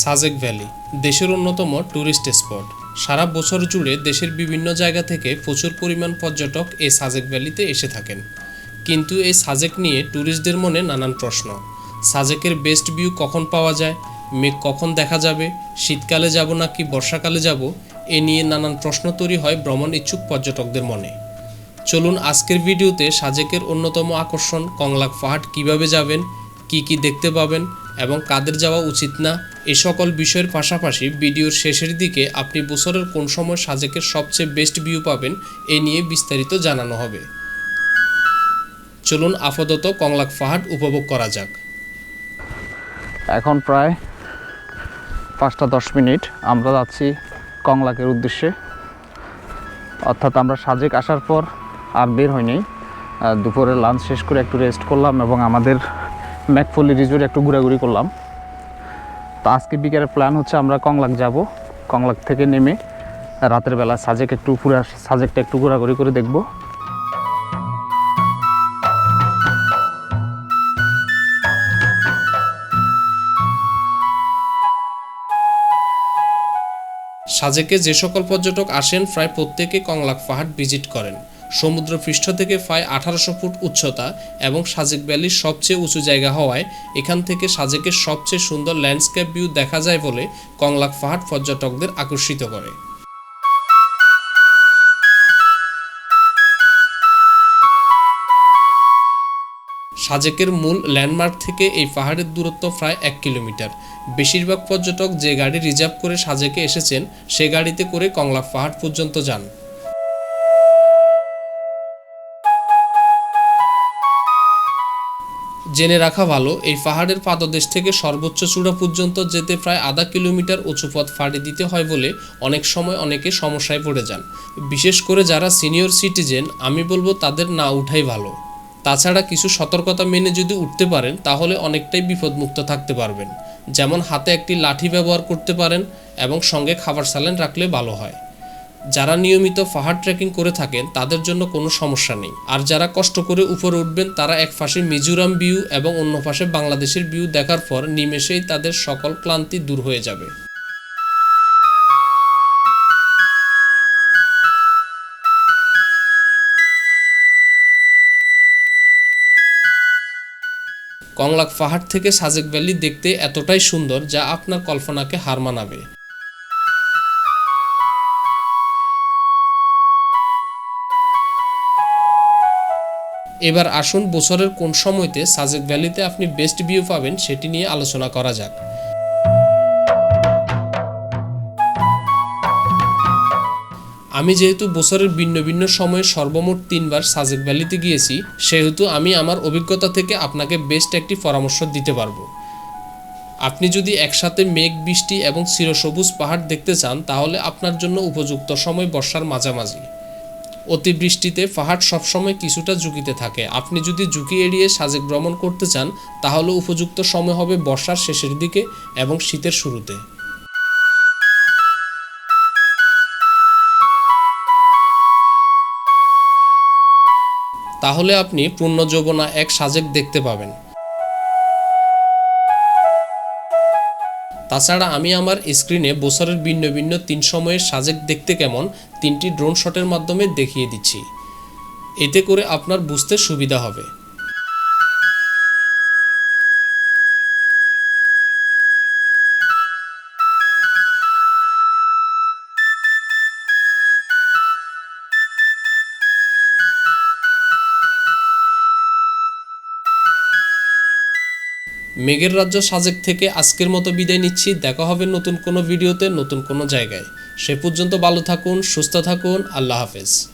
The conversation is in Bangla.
সাজেক ভ্যালি, দেশের অন্যতম ট্যুরিস্ট স্পট। সারা বছর জুড়ে দেশের বিভিন্ন জায়গা থেকে প্রচুর পরিমাণ পর্যটক এই সাজেক ভ্যালিতে এসে থাকেন। কিন্তু এই সাজেক নিয়ে ট্যুরিস্টদের মনে নানান প্রশ্ন। সাজেকের বেস্ট ভিউ কখন পাওয়া যায়? মেঘ কখন দেখা যাবে? শীতকালে যাব নাকি বর্ষাকালে যাব? এ নিয়ে নানান প্রশ্ন তৈরি হয় ভ্রমণ ইচ্ছুক পর্যটকদের মনে। চলুন আজকের ভিডিওতে সাজেকের অন্যতম আকর্ষণ কংলাক পাহাড় কীভাবে যাবেন, কি কি দেখতে পাবেন এবং কাদের যাওয়া উচিত না এই সকল বিষয়ের পাশাপাশি ভিডিওর শেষের দিকে আপনি বছরের কোন সময় সাজেকের সবচেয়ে বেস্ট ভিউ পাবেন এ নিয়ে বিস্তারিত জানানো হবে। চলুন আপাতত কংলাক পাহাড় উপভোগ করা যাক। এখন প্রায় পাঁচটা দশ মিনিট আমরা যাচ্ছি কংলাকের উদ্দেশ্যে। অর্থাৎ আমরা সাজেক আসার পর আর বের আহ, দুপুরে লাঞ্চ শেষ করে একটু রেস্ট করলাম এবং আমাদের ম্যাকফলি রিজোর্ট একটু ঘোরাঘুরি করলাম। তো আজকে বিকেলের প্ল্যান হচ্ছে আমরা কংলাক যাব। কংলাক থেকে নেমে রাতের বেলা সাজেক একটু পুরো সাজেকটা একটু ঘোরাঘুরি করে দেখব। সাজেকে যে সকল পর্যটক আসেন, প্রায় প্রত্যেকে কংলাক পাহাড় ভিজিট করেন। সমুদ্র পৃষ্ঠ থেকে প্রায় আঠারোশো ফুট উচ্চতা এবং সাজেক ভ্যালির সবচেয়ে উঁচু জায়গা হওয়ায় এখান থেকে সাজেকের সবচেয়ে সুন্দর ল্যান্ডস্কেপ ভিউ দেখা যায় বলে কংলাক পাহাড় পর্যটকদের আকর্ষিত করে। সাজেকের মূল ল্যান্ডমার্ক থেকে এই পাহাড়ের দূরত্ব প্রায় এক কিলোমিটার। বেশিরভাগ পর্যটক যে গাড়ি রিজার্ভ করে সাজেকে এসেছেন, সে গাড়িতে করে কংলা পাহাড় পর্যন্ত যান। জেনে রাখা ভালো, এই পাহাড়ের পাদদেশ থেকে সর্বোচ্চ চূড়া পর্যন্ত যেতে প্রায় আধা কিলোমিটার উঁচু পথ ফাড়ি দিতে হয় বলে অনেক সময় অনেকে সমস্যায় পড়ে যান। বিশেষ করে যারা সিনিয়র সিটিজেন, আমি বলব তাদের না উঠাই ভালো। তাছাড়া কিছু সতর্কতা মেনে যদি উঠতে পারেন, তাহলে অনেকটাই বিপদমুক্ত থাকতে পারবেন। যেমন হাতে একটি লাঠি ব্যবহার করতে পারেন এবং সঙ্গে খাবার স্যালেন রাখলে ভালো হয়। যারা নিয়মিত পাহাড় ট্রেকিং করে থাকেন, তাদের জন্য কোনো সমস্যা নেই। আর যারা কষ্ট করে উপরে উঠবেন, তারা এক পাশে মিজোরাম ভিউ এবং অন্য পাশে বাংলাদেশের ভিউ দেখার পর নিমেষেই তাদের সকল ক্লান্তি দূর হয়ে যাবে। কংলাক পাহাড় থেকে সাজেক ভ্যালি দেখতে এতটাই সুন্দর যা আপনার কল্পনাকে হার মানাবে। এবার আসুন বছরের কোন সময়তে সাজেক ভ্যালিতে আপনি বেস্ট ভিউ পাবেন সেটি নিয়ে আলোচনা করা যাক। আমি যেহেতু বছরের ভিন্ন ভিন্ন সময়ে সর্বমোট তিনবার সাজেক ভ্যালিতে গিয়েছি, সেহেতু আমি আমার অভিজ্ঞতা থেকে আপনাকে বেস্ট একটি পরামর্শ দিতে পারব। আপনি যদি একসাথে মেঘ, বৃষ্টি এবং চিরসবুজ পাহাড় দেখতে চান, তাহলে আপনার জন্য উপযুক্ত সময় বর্ষার মাঝামাঝি। অতিবৃষ্টিতে পাহাড় সবসময় কিছুটা ঝুঁকিতে থাকে। আপনি যদি ঝুঁকি এড়িয়ে সাজেক ভ্রমণ করতে চান, তাহলে উপযুক্ত সময় হবে বর্ষার শেষের দিকে এবং শীতের শুরুতে। তাহলে আপনি পূর্ণ যৌবনা এক সাজেক দেখতে পাবেন। তাছাড়া আমি আমার স্ক্রিনে বছরের ভিন্ন ভিন্ন তিন সময়ের সাজেক দেখতে কেমন তিনটি ড্রোন শটের মাধ্যমে দেখিয়ে দিচ্ছি। এতে করে আপনার বুঝতে সুবিধা হবে। মেঘের রাজ্য সাজেক থেকে আজকের মতো বিদায় নিচ্ছি। দেখা হবে নতুন কোনো ভিডিওতে নতুন কোনো জায়গায়। সে পর্যন্ত ভালো থাকুন, সুস্থ থাকুন, আল্লাহ হাফেজ।